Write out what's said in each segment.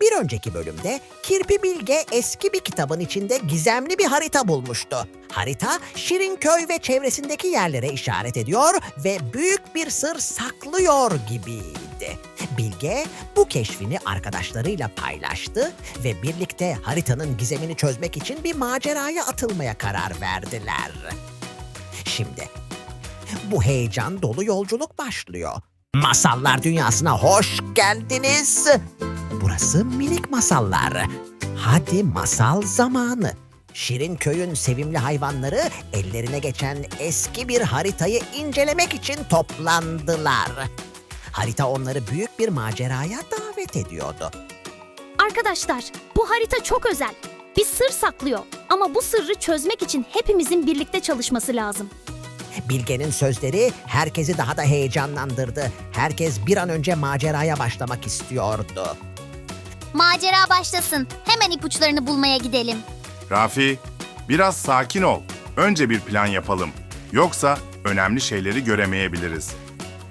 Bir önceki bölümde Kirpi Bilge eski bir kitabın içinde gizemli bir harita bulmuştu. Harita Şirinköy ve çevresindeki yerlere işaret ediyor ve büyük bir sır saklıyor gibiydi. Bilge bu keşfini arkadaşlarıyla paylaştı ve birlikte haritanın gizemini çözmek için bir maceraya atılmaya karar verdiler. Şimdi bu heyecan dolu yolculuk başlıyor. Masallar dünyasına hoş geldiniz. Burası minik masallar. Hadi masal zamanı. Şirin köyün sevimli hayvanları ellerine geçen eski bir haritayı incelemek için toplandılar. Harita onları büyük bir maceraya davet ediyordu. Arkadaşlar, bu harita çok özel. Bir sır saklıyor. Ama bu sırrı çözmek için hepimizin birlikte çalışması lazım. Bilge'nin sözleri herkesi daha da heyecanlandırdı. Herkes bir an önce maceraya başlamak istiyordu. Macera başlasın. Hemen ipuçlarını bulmaya gidelim. Rafi, biraz sakin ol. Önce bir plan yapalım. Yoksa önemli şeyleri göremeyebiliriz.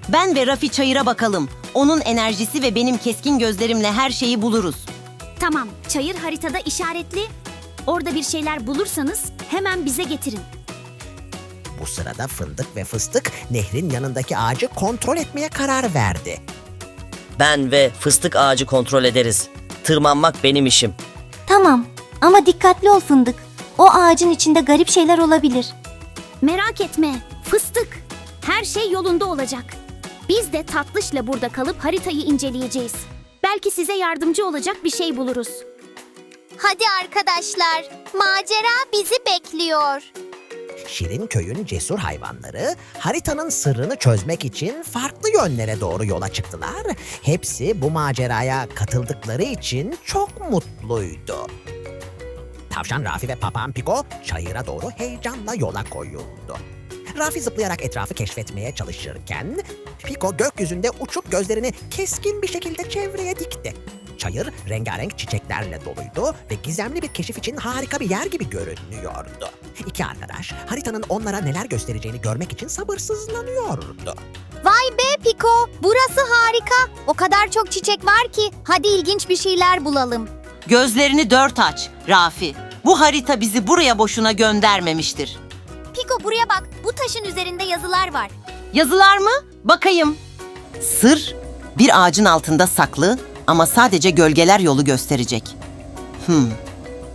Ben ve Rafi çayıra bakalım. Onun enerjisi ve benim keskin gözlerimle her şeyi buluruz. Tamam, çayır haritada işaretli. Orada bir şeyler bulursanız hemen bize getirin. Bu sırada fındık ve fıstık nehrin yanındaki ağacı kontrol etmeye karar verdi. Ben ve fıstık ağacı kontrol ederiz. Tırmanmak benim işim. Tamam ama dikkatli ol fındık. O ağacın içinde garip şeyler olabilir. Merak etme, fıstık. Her şey yolunda olacak. Biz de tatlışla burada kalıp haritayı inceleyeceğiz. Belki size yardımcı olacak bir şey buluruz. Hadi arkadaşlar, macera bizi bekliyor. Şirin köyün cesur hayvanları haritanın sırrını çözmek için farklı yönlere doğru yola çıktılar. Hepsi bu maceraya katıldıkları için çok mutluydu. Tavşan Rafi ve Papağan Piko çayıra doğru heyecanla yola koyuldu. Rafi zıplayarak etrafı keşfetmeye çalışırken Piko gökyüzünde uçup gözlerini keskin bir şekilde çevreye dikti. Çayır rengarenk çiçeklerle doluydu ve gizemli bir keşif için harika bir yer gibi görünüyordu. İki arkadaş haritanın onlara neler göstereceğini görmek için sabırsızlanıyordu. Vay be Piko, burası harika. O kadar çok çiçek var ki. Hadi ilginç bir şeyler bulalım. Gözlerini dört aç, Rafi. Bu harita bizi buraya boşuna göndermemiştir. Piko buraya bak. Bu taşın üzerinde yazılar var. Yazılar mı? Bakayım. Sır, bir ağacın altında saklı ama sadece gölgeler yolu gösterecek. Hmm,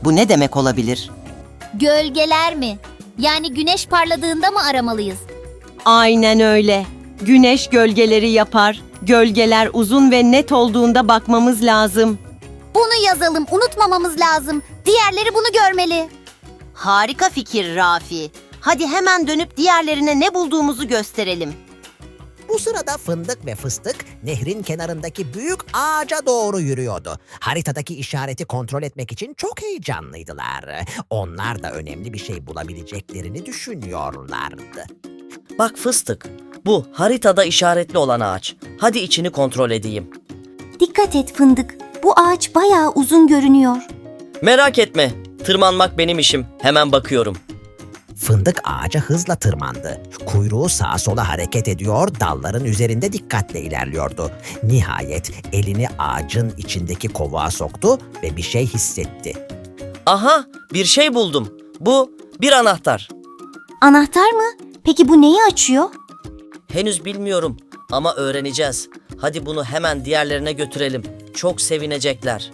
bu ne demek olabilir? Gölgeler mi? Yani güneş parladığında mı aramalıyız? Aynen öyle. Güneş gölgeleri yapar. Gölgeler uzun ve net olduğunda bakmamız lazım. Bunu yazalım, unutmamamız lazım. Diğerleri bunu görmeli. Harika fikir Rafi. Hadi hemen dönüp diğerlerine ne bulduğumuzu gösterelim. Bu sırada fındık ve fıstık nehrin kenarındaki büyük ağaca doğru yürüyordu. Haritadaki işareti kontrol etmek için çok heyecanlıydılar. Onlar da önemli bir şey bulabileceklerini düşünüyorlardı. Bak fıstık, bu haritada işaretli olan ağaç. Hadi içini kontrol edeyim. Dikkat et fındık. Bu ağaç bayağı uzun görünüyor. Merak etme, tırmanmak benim işim. Hemen bakıyorum. Fındık ağaca hızla tırmandı. Kuyruğu sağa sola hareket ediyor, dalların üzerinde dikkatle ilerliyordu. Nihayet elini ağacın içindeki kovuğa soktu ve bir şey hissetti. Aha, bir şey buldum. Bu bir anahtar. Anahtar mı? Peki bu neyi açıyor? Henüz bilmiyorum ama öğreneceğiz. Hadi bunu hemen diğerlerine götürelim. Çok sevinecekler.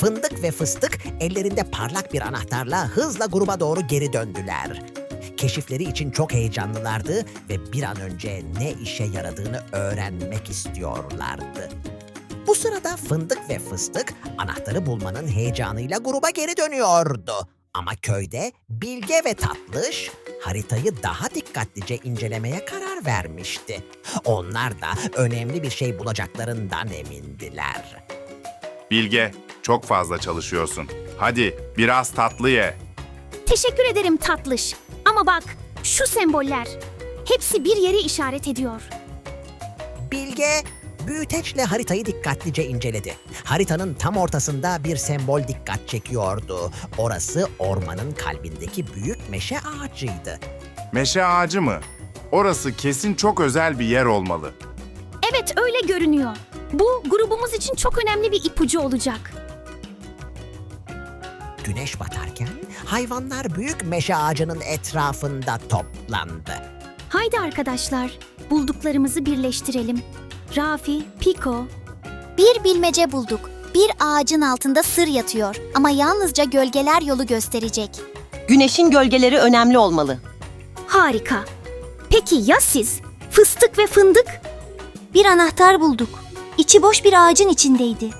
Fındık ve fıstık ellerinde parlak bir anahtarla hızla gruba doğru geri döndüler. Keşifleri için çok heyecanlılardı ve bir an önce ne işe yaradığını öğrenmek istiyorlardı. Bu sırada fındık ve fıstık anahtarı bulmanın heyecanıyla gruba geri dönüyordu. Ama köyde Bilge ve Tatlış haritayı daha dikkatlice incelemeye karar vermişti. Onlar da önemli bir şey bulacaklarından emindiler. Bilge, çok fazla çalışıyorsun. Hadi biraz tatlı ye. Teşekkür ederim tatlış. Ama bak, şu semboller. Hepsi bir yere işaret ediyor. Bilge büyüteçle haritayı dikkatlice inceledi. Haritanın tam ortasında bir sembol dikkat çekiyordu. Orası ormanın kalbindeki büyük meşe ağacıydı. Meşe ağacı mı? Orası kesin çok özel bir yer olmalı. Evet, öyle görünüyor. Bu grubumuz için çok önemli bir ipucu olacak. Güneş batarken hayvanlar büyük meşe ağacının etrafında toplandı. Haydi arkadaşlar, bulduklarımızı birleştirelim. Rafi, Piko, Bir bilmece bulduk. Bir ağacın altında sır yatıyor ama yalnızca gölgeler yolu gösterecek. Güneşin gölgeleri önemli olmalı. harika. Peki ya siz? Fıstık ve fındık? Bir anahtar bulduk. İçi boş bir ağacın içindeydi.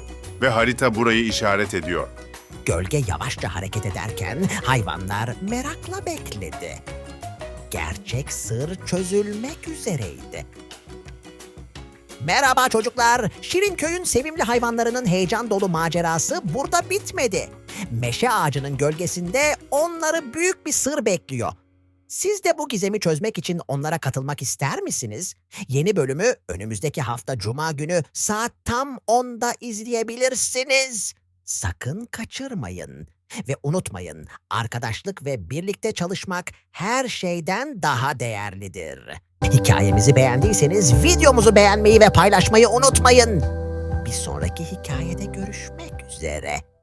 Ve harita burayı işaret ediyor. Gölge yavaşça hareket ederken hayvanlar merakla bekledi. Gerçek sır çözülmek üzereydi. Merhaba çocuklar. Şirin köyün sevimli hayvanlarının heyecan dolu macerası burada bitmedi. Meşe ağacının gölgesinde onları büyük bir sır bekliyor. Siz de bu gizemi çözmek için onlara katılmak ister misiniz? Yeni bölümü önümüzdeki hafta Cuma günü saat tam 10'da izleyebilirsiniz. Sakın kaçırmayın. Ve unutmayın, arkadaşlık ve birlikte çalışmak her şeyden daha değerlidir. Hikayemizi beğendiyseniz videomuzu beğenmeyi ve paylaşmayı unutmayın. Bir sonraki hikayede görüşmek üzere.